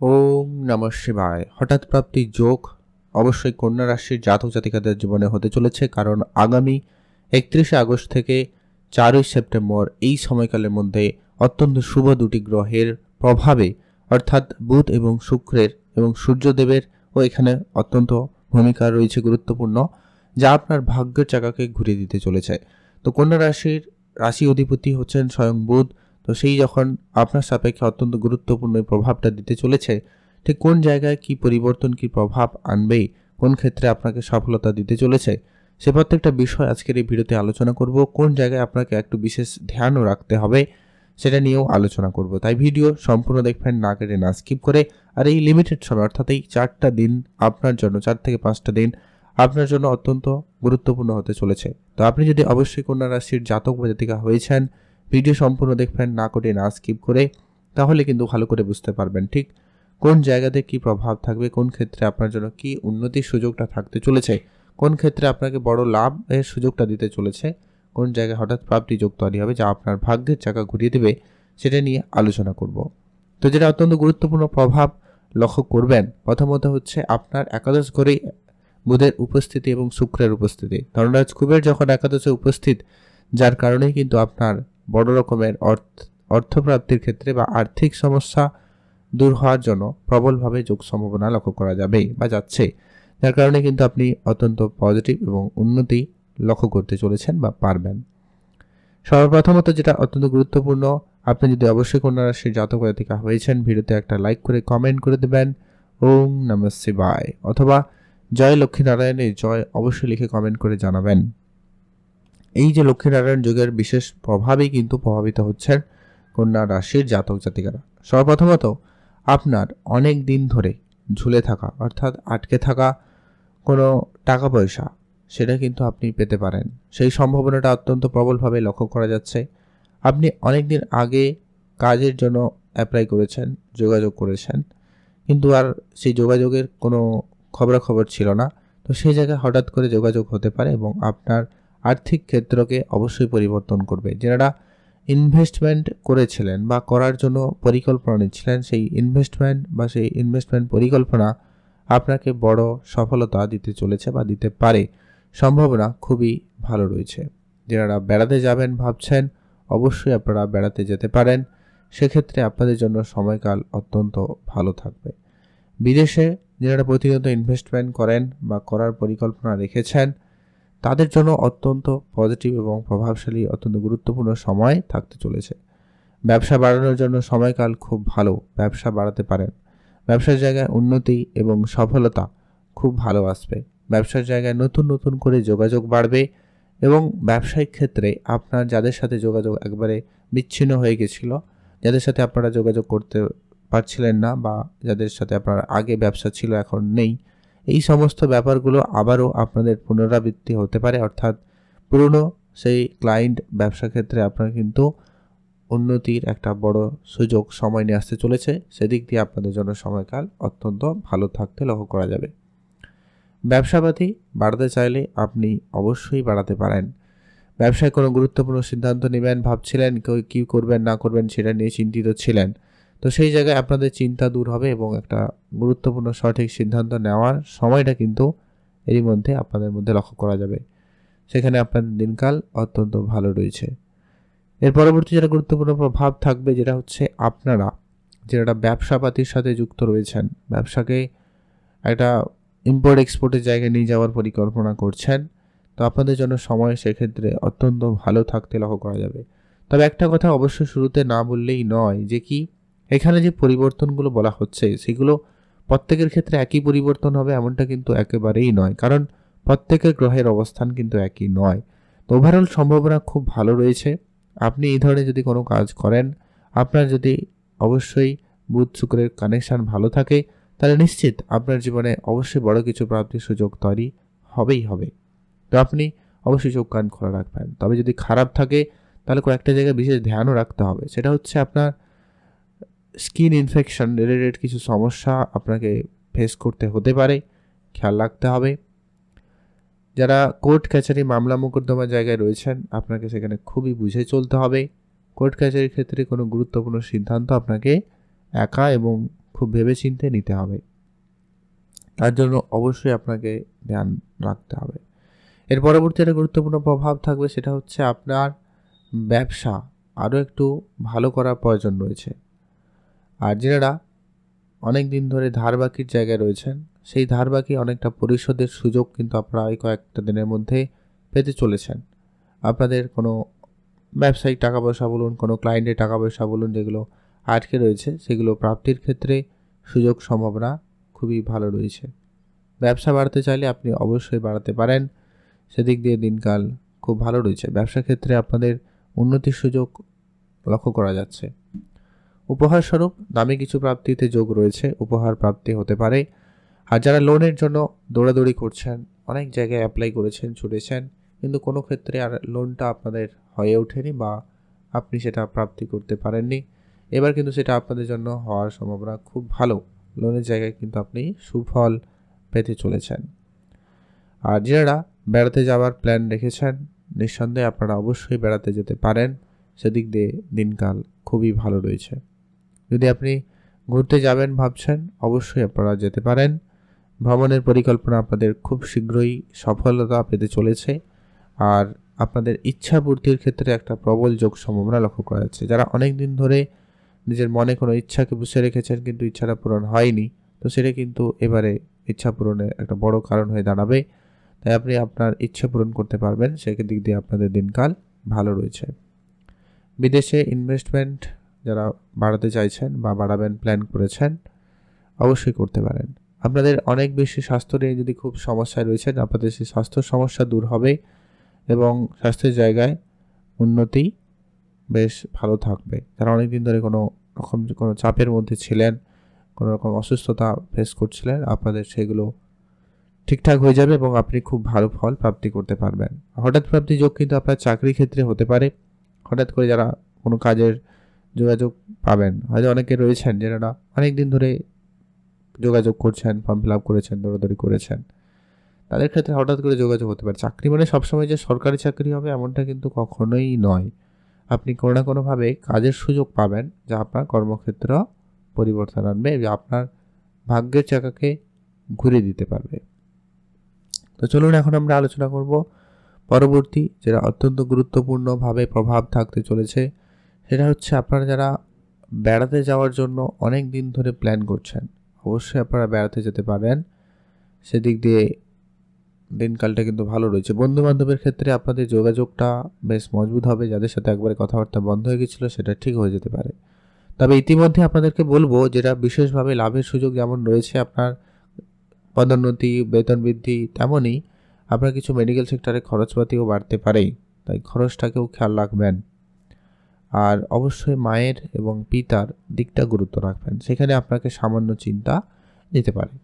ওম নমঃ শিবায়। হঠাৎ প্রাপ্তি যোগ অবশ্যই কন্যা রাশির জাতক জাতিকাদের জীবনে হতে চলেছে, কারণ আগামী একত্রিশে আগস্ট থেকে চারই সেপ্টেম্বর এই সময়কালের মধ্যে অত্যন্ত শুভ দুটি গ্রহের প্রভাবে, অর্থাৎ বুধ এবং শুক্রের এবং সূর্যদেবের ও এখানে অত্যন্ত ভূমিকা রয়েছে গুরুত্বপূর্ণ, যা আপনার ভাগ্যের চাকাকে ঘুরিয়ে দিতে চলেছে। তো কন্যা রাশির রাশি অধিপতি হচ্ছেন স্বয়ং বুধ তো সেই যখন আপনার সাপেক্ষে অত্যন্ত গুরুত্বপূর্ণ প্রভাবটা দিতে চলেছে, ঠিক কোন জায়গায় কি পরিবর্তন, কি প্রভাব আনবে কোন ক্ষেত্রে আপনাকে সফলতা দিতে চলেছে, সে প্রত্যেকটা বিষয় আজকের এই ভিডিওতে আলোচনা করব, কোন জায়গায় আপনাকে একটু বিশেষ ধ্যানও রাখতে হবে সেটা নিয়েও আলোচনা করব। তাই ভিডিও সম্পূর্ণ দেখবেন, না কেটে না স্কিপ করে, আর এই লিমিটেড সময়, অর্থাৎ এই চারটা দিন আপনার জন্য, চার থেকে পাঁচটা দিন আপনার জন্য অত্যন্ত গুরুত্বপূর্ণ হতে চলেছে। তো আপনি যদি অবশ্যই কন্যা রাশির জাতক বা জাতিকা হয়েছেন ভিডিও সম্পূর্ণ দেখবেন, না করে না স্কিপ করে, তাহলে কিন্তু ভালো করে বুঝতে পারবেন, ঠিক? কোন জায়গাতে কি প্রভাব থাকবে, কোন ক্ষেত্রে আপনার জন্য কি উন্নতির সুযোগটা থাকতে চলেছে, কোন ক্ষেত্রে আপনাকে বড় লাভ এর সুযোগটা দিতে চলেছে, কোন জায়গায় হঠাৎ প্রাপ্তি যোগ তৈরি হবে, যা আপনার ভাগ্যের চাকা ঘুরিয়ে দেবে, সেটা নিয়ে আলোচনা করব। তো যেটা অত্যন্ত গুরুত্বপূর্ণ প্রভাব লক্ষ্য করবেন, প্রথমত হচ্ছে আপনার একাদশ ঘরেই বুধের উপস্থিতি এবং শুক্রের উপস্থিতি। ধনরাজ কুবের যখন একাদশে উপস্থিত, যার কারণেই কিন্তু আপনার বড় রকমের অর্থ, অর্থপ্রাপ্তির ক্ষেত্রে বা আর্থিক সমস্যা দূর হওয়ার জন্য প্রবলভাবে যোগ সম্ভাবনা লক্ষ্য করা যাবে বা যাচ্ছে। যার কারণে কিন্তু আপনি অত্যন্ত পজিটিভ এবং উন্নতি লক্ষ্য করতে চলেছেন বা পারবেন। সর্বপ্রথমত যেটা অত্যন্ত গুরুত্বপূর্ণ, আপনি যদি অবশ্যই কন্যা রাশির জাতক জাতিকা হয়েছেন, ভিডিওতে একটা লাইক করে কমেন্ট করে দেবেন। ওম নম শিবায়। অথবা জয় লক্ষ্মীনারায়ণের জয় অবশ্যই লিখে কমেন্ট করে জানাবেন। এই যে লক্ষ্মীনারায়ণ যুগের বিশেষ প্রভাবেই কিন্তু প্রভাবিত হচ্ছেন কন্যা রাশির জাতক জাতিকারা। সর্বপ্রথমত, আপনার অনেক দিন ধরে ঝুলে থাকা, অর্থাৎ আটকে থাকা কোনো টাকা পয়সা সেটা কিন্তু আপনি পেতে পারেন। সেই সম্ভাবনাটা অত্যন্ত প্রবলভাবে লক্ষ্য করা যাচ্ছে। আপনি অনেক দিন আগে কাজের জন্য অ্যাপ্লাই করেছেন, যোগাযোগ করেছেন, কিন্তু আর সেই যোগাযোগের কোনো খবরাখবর ছিল না। তো সেই জায়গায় হঠাৎ করে যোগাযোগ হতে পারে এবং আপনার আর্থিক ক্ষেত্রকে অবশ্যই পরিবর্তন করবে। যারা ইনভেস্টমেন্ট করেছিলেন বা করার জন্য পরিকল্পনা নিচ্ছিলেন, সেই ইনভেস্টমেন্ট বা সেই ইনভেস্টমেন্ট পরিকল্পনা আপনাকে বড় সফলতা দিতে চলেছে বা দিতে পারে। সম্ভাবনা খুবই ভালো রয়েছে। যারা বেড়াতে যাবেন ভাবছেন, অবশ্যই আপনারা বেড়াতে যেতে পারেন। সেক্ষেত্রে আপনাদের জন্য সময়কাল অত্যন্ত ভালো থাকবে। বিদেশে যারা প্রতিনিয়ত ইনভেস্টমেন্ট করেন বা করার পরিকল্পনা রেখেছেন তাদের জন্য অত্যন্ত পজিটিভ এবং প্রভাবশালী, অত্যন্ত গুরুত্বপূর্ণ সময় থাকতে চলেছে। ব্যবসা বাড়ানোর জন্য সময়কাল খুব ভালো। ব্যবসা বাড়াতে পারেন। ব্যবসার জায়গায় উন্নতি এবং সফলতা খুব ভালো আসবে। ব্যবসার জায়গায় নতুন নতুন করে যোগাযোগ বাড়বে এবং ব্যবসায়িক ক্ষেত্রে আপনার যাদের সাথে যোগাযোগ একবারে বিচ্ছিন্ন হয়ে গেছিল, যাদের সাথে আপনারা যোগাযোগ করতে পারছিলেন না বা যাদের সাথে আপনার আগে ব্যবসা ছিল, এখন নেই এই সমস্ত ব্যাপারগুলো আবারও আপনাদের পুনরাবৃত্তি হতে পারে, অর্থাৎ পুরনো সেই ক্লায়েন্ট ব্যবসা ক্ষেত্রে আপনার কিন্তু উন্নতির একটা বড় সুযোগ সময় নিয়ে আসতে চলেছে। সেদিক দিয়ে আপনাদের জন্য সময়কাল অত্যন্ত ভালো থাকতে লক্ষ্য করা যাবে। ব্যবসাপাতি বাড়াতে চাইলে আপনি অবশ্যই বাড়াতে পারেন। ব্যবসায় কোনো গুরুত্বপূর্ণ সিদ্ধান্ত নেবেন, ভাবছিলেন কেউ কী করবেন, না করবেন সেটা নিয়ে চিন্তিত ছিলেন। তো সেই জায়গায় আপনাদের চিন্তা দূর হবে এবং একটা গুরুত্বপূর্ণ সঠিক সিদ্ধান্ত নেওয়ার সময়টা কিন্তু এরই মধ্যে আপনাদের মধ্যে লক্ষ্য করা যাবে। সেখানে আপনাদের দিনকাল অত্যন্ত ভালো রয়েছে। এর পরবর্তী যেটা গুরুত্বপূর্ণ প্রভাব থাকবে যেটা হচ্ছে আপনারা যেটা ব্যবসাপাতির সাথে যুক্ত রয়েছেন, ব্যবসাকে একটা ইম্পোর্ট এক্সপোর্টের জায়গায় নিয়ে যাওয়ার পরিকল্পনা করছেন, তো আপনাদের জন্য সময় সেক্ষেত্রে অত্যন্ত ভালো থাকতে লক্ষ্য করা যাবে। তবে একটা কথা অবশ্যই শুরুতে না বললেই নয় যে কি এখানে যে পরিবর্তনগুলো বলা হচ্ছে, সেগুলো প্রত্যেকের ক্ষেত্রে একই পরিবর্তন হবে এমনটা কিন্তু একেবারেই নয়। কারণ প্রত্যেকের গ্রহের অবস্থান কিন্তু একই নয়। তো ওভারঅল সম্ভাবনা খুব ভালো রয়েছে। আপনি এই ধরনের যদি কোনো কাজ করেন, আপনার যদি অবশ্যই বুধ শুক্রের কানেকশান ভালো থাকে, তাহলে নিশ্চিত আপনার জীবনে অবশ্যই বড় কিছু প্রাপ্তির সুযোগ তৈরি হবেই হবে। তো আপনি অবশ্যই চোখ কান খোলা রাখবেন। তবে যদি খারাপ থাকে, তাহলে কয়েকটা জায়গায় বিশেষ ধ্যানও রাখতে হবে। সেটা হচ্ছে আপনার স্কিন ইনফেকশন রিলেটেড কিছু সমস্যা আপনাকে ফেস করতে হতে পারে, খেয়াল রাখতে হবে। যারা কোর্ট কাছারি মামলা মোকদ্দমা জায়গায় রয়েছেন, আপনাকে সেখানে খুবই বুঝে চলতে হবে। কোর্ট কাছারির ক্ষেত্রে কোনো গুরুত্বপূর্ণ সিদ্ধান্ত আপনাকে একা এবং খুব ভেবেচিন্তে নিতে হবে। তার জন্য অবশ্যই আপনাকে ধ্যান রাখতে হবে। এর পরবর্তী একটা গুরুত্বপূর্ণ প্রভাব থাকবে, সেটা হচ্ছে আপনার ব্যবসা আরও একটু ভালো করার প্রয়োজন রয়েছে। আর যারা অনেক দিন ধরে ধার বাকির জায়গায় রয়েছেন। সেই ধার বাকি অনেকটা পরিশোধের সুযোগ কিন্তু আপনারা এই কয়েকটা দিনের মধ্যে পেতে চলেছেন। আপনাদের কোনো ব্যবসায়িক টাকা পয়সা বলুন, কোনো ক্লায়েন্টের টাকা পয়সা বলুন, যেগুলো আটকে রয়েছে, সেগুলো প্রাপ্তির ক্ষেত্রে সুযোগ সম্ভাবনা খুবই ভালো রয়েছে। ব্যবসা বাড়াতে চাইলে আপনি অবশ্যই বাড়াতে পারেন। সেদিক দিয়ে দিনকাল খুব ভালো রয়েছে। ব্যবসা ক্ষেত্রে আপনাদের উন্নতির সুযোগ লক্ষ্য করা যাচ্ছে। উপহার স্বরূপ দামি কিছু প্রাপ্তিতে যোগ রয়েছে, উপহার প্রাপ্তি হতে পারে। আর যারা লোনের জন্য দৌড়াদৌড়ি করছেন, অনেক জায়গায় অ্যাপ্লাই করেছেন, ছুটেছেন, কিন্তু কোনো ক্ষেত্রে আর লোনটা আপনাদের হয়ে ওঠেনি বা আপনি সেটা প্রাপ্তি করতে পারেননি। এবার কিন্তু সেটা আপনাদের জন্য হওয়ার সম্ভাবনা খুব ভালো। লোনের জায়গায় কিন্তু আপনি সুফল পেতে চলেছেন। আর যারা বেড়াতে যাওয়ার প্ল্যান রেখেছেন, নিঃসন্দেহে আপনারা অবশ্যই বেড়াতে যেতে পারেন। সেদিক দিয়ে দিনকাল খুবই ভালো রয়েছে। যদি আপনি ঘুরতে যাবেন ভাবছেন, অবশ্যই আপনারা যেতে পারেন। ভ্রমণের পরিকল্পনা আপনাদের খুব শীঘ্রই সফলতা পেতে চলেছে। আর আপনাদের ইচ্ছা পূর্তির ক্ষেত্রে একটা প্রবল যোগ সম্ভাবনা লক্ষ্য করা যাচ্ছে। যারা অনেক দিন ধরে নিজের মনে কোনো ইচ্ছাকে বুঝে রেখেছেন, কিন্তু ইচ্ছাটা পূরণ হয়নি, তো সেটা কিন্তু এবারে ইচ্ছা পূরণের একটা বড় কারণ হয়ে দাঁড়াবে। তাই আপনি আপনার ইচ্ছা পূরণ করতে পারবেন, সেদিক দিয়ে আপনাদের দিনকাল ভালো রয়েছে। বিদেশে ইনভেস্টমেন্ট যারা বাড়াতে চাইছেন বা বাড়াবেন প্ল্যান করেছেন, অবশ্যই করতে পারেন। আপনাদের অনেক বেশি স্বাস্থ্য নিয়ে যদি খুব সমস্যায় রয়েছেন, আপনাদের সেই স্বাস্থ্য সমস্যা দূর হবে এবং স্বাস্থ্যের জায়গায় উন্নতি বেশ ভালো থাকবে। যারা অনেক দিন ধরে কোনো রকম কোনো চাপের মধ্যে ছিলেন, কোনো রকম অসুস্থতা ফেস করছিলেন, আপনাদের সেগুলো ঠিকঠাক হয়ে যাবে এবং আপনি খুব ভালো ফল প্রাপ্তি করতে পারবেন। হঠাৎ প্রাপ্তি যোগ কিন্তু আপনার চাকরি ক্ষেত্রে হতে পারে। হঠাৎ করে যারা কোনো কাজের যোগাযোগ পাবেন। হয়তো অনেকে রয়েছেন যারা অনেক দিন ধরে যোগাযোগ করছেন ফর্ম ফিল আপ করেছেন, দৌড়াদৌড়ি করেছেন। তাদের ক্ষেত্রে হঠাৎ করে যোগাযোগ হতে পারে। চাকরি মানে সবসময় যে সরকারি চাকরি হবে এমনটা কিন্তু কখনোই নয়। আপনি কোনো না কোনোভাবে কাজের সুযোগ পাবেন যা আপনার কর্মক্ষেত্র পরিবর্তন আনবে যা আপনার ভাগ্যের চাকাকে ঘুরে দিতে পারবে। তো চলুন এখন আমরা আলোচনা করব। পরবর্তী যেটা অত্যন্ত গুরুত্বপূর্ণভাবে প্রভাব থাকতে চলেছে সেটা হচ্ছে আপনারা যারা বেড়াতে যাওয়ার জন্য অনেক দিন ধরে প্ল্যান করছেন, অবশ্যই আপনারা বেড়াতে যেতে পারেন। সেদিক দিয়ে দিনকালটা কিন্তু ভালো রয়েছে। বন্ধু বান্ধবের ক্ষেত্রে আপনাদের যোগাযোগটা বেশ মজবুত হবে, যাদের সাথে একবারে কথাবার্তা বন্ধ হয়ে গেছিল সেটা ঠিক হয়ে যেতে পারে। তবে ইতিমধ্যে আপনাদেরকে বলব, যেটা বিশেষভাবে লাভের সুযোগ যেমন রয়েছে আপনার পদোন্নতি, বেতন বৃদ্ধি, তেমনই আপনার কিছু মেডিকেল সেক্টরে খরচপাতিও বাড়তে পারেই। তাই খরচটাকেও খেয়াল রাখবেন। আর অবশ্যই মায়ের এবং পিতার দিকটা গুরুত্ব রাখবেন। সেখানে আপনাকে সামান্য চিন্তা দিতে পারে।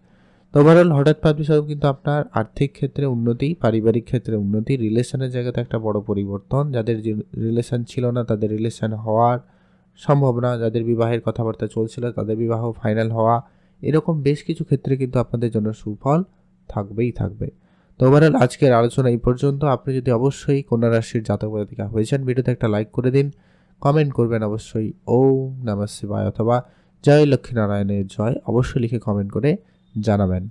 তো ওভারঅল হঠাৎ প্রাপ্তি স্বরূপ কিন্তু আপনার আর্থিক ক্ষেত্রে উন্নতি, পারিবারিক ক্ষেত্রে উন্নতি রিলেশনের জায়গাতে একটা বড় পরিবর্তন। যাদের রিলেশন ছিল না, তাদের রিলেশন হওয়ার সম্ভাবনা, যাদের বিবাহের কথাবার্তা চলছিল, তাদের বিবাহ ফাইনাল হওয়া, এরকম বেশ কিছু ক্ষেত্রে কিন্তু আপনাদের জন্য সুফল থাকবেই থাকবে। তো ওভারঅল আজকের আলোচনা এই পর্যন্ত। আপনি যদি অবশ্যই কন্যা রাশির জাতক জাতিকা হয়েছেন, ভিডিওতে একটা লাইক করে দিন। কমেন্ট করবেন অবশ্যই। ওম নমঃ শিবায় অথবা জয় লক্ষ্মীনারায়ণের জয় অবশ্যই লিখে কমেন্ট করে জানাবেন।